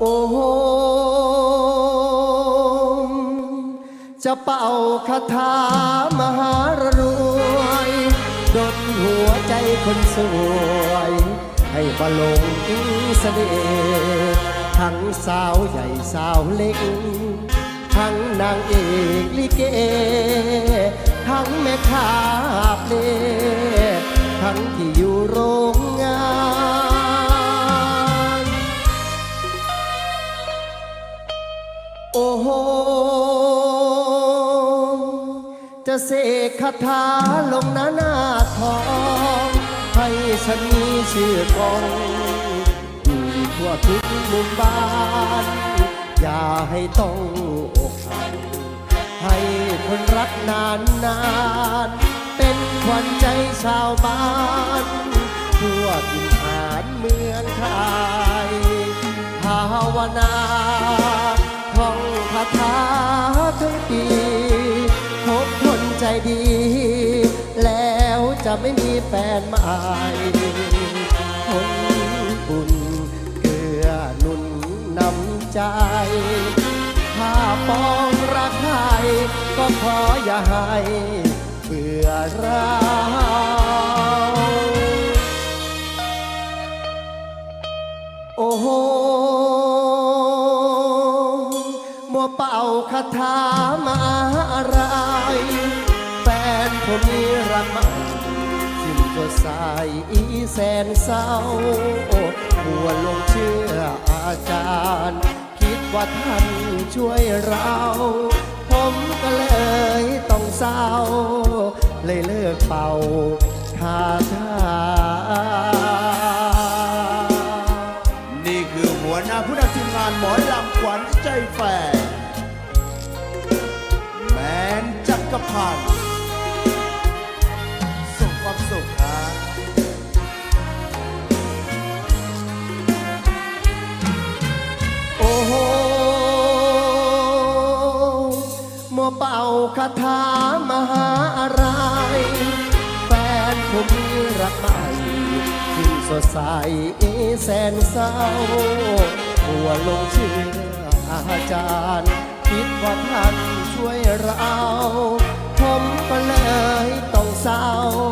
โอ้โหจะเป่าคาถามหารรวยดนหัวใจคนสวย ให้บาลงเสน่ห์ทั้งสาวใหญ่สาวเล็ก ทั้งนางเอกลิเก ทั้งแม่ค้าเพลทั้งที่ จะเสกคาถาลงหน้าหน้าทอง ให้ฉันมีชื่อกองอยู่ทั่วทุกมุมบ้าน อย่าให้ต้องอกหักให้คนรักนานนานเป็นขวัญใจชาวบ้านทั่วถิ่นฐานเมืองไทยภาวนาท่องคาถา จะไม่มีแฟนใหม่คนอุ่นเกื้อหนุนนำใจ ถ้าปองรักใครก็ขออย่าให้เบื่อเราโอ้โหมัวเป่าคาถามาอะไร แฟนผมมีรักใหม่สิ้น สายอีแสนเศร้าหัวลงเชื่ออาจารย์ คิดว่าท่านช่วยเรา ผมก็เลยต้องเศร้า เลยเลิกเป่าคาถานี่คือหัวหน้าผู้นำทีมงานหมอลำขวัญใจแฟนแมนจักรพันธ์ เป่าคาถามหาอะไร แฟนผมมีรักใหม่ที่สดใสแสนเศร้า หัวลงเชื่ออาจารย์ คิดว่าท่านช่วยเรา ผมก็เลยต้องเศร้าเลยเลิกเป่า